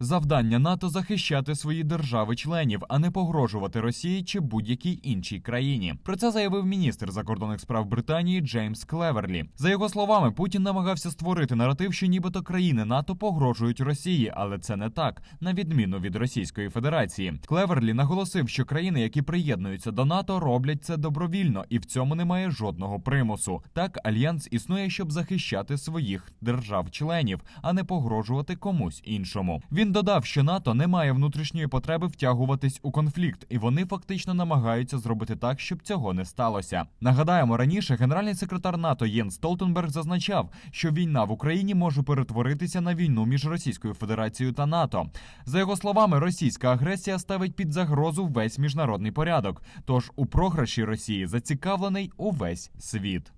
Завдання НАТО захищати свої держави-членів, а не погрожувати Росії чи будь-якій іншій країні. Про це заявив міністр закордонних справ Британії Джеймс Клеверлі. За його словами, Путін намагався створити наратив, що нібито країни НАТО погрожують Росії, але це не так, на відміну від Російської Федерації. Клеверлі наголосив, що країни, які приєднуються до НАТО, роблять це добровільно, і в цьому немає жодного примусу. Так, альянс існує, щоб захищати своїх держав-членів, а не погрожувати комусь іншому. Він додав, що НАТО не має внутрішньої потреби втягуватись у конфлікт, і вони фактично намагаються зробити так, щоб цього не сталося. Нагадаємо, раніше генеральний секретар НАТО Єн Столтенберг зазначав, що війна в Україні може перетворитися на війну між Російською Федерацією та НАТО. За його словами, російська агресія ставить під загрозу весь міжнародний порядок. Тож у програші Росії зацікавлений увесь світ.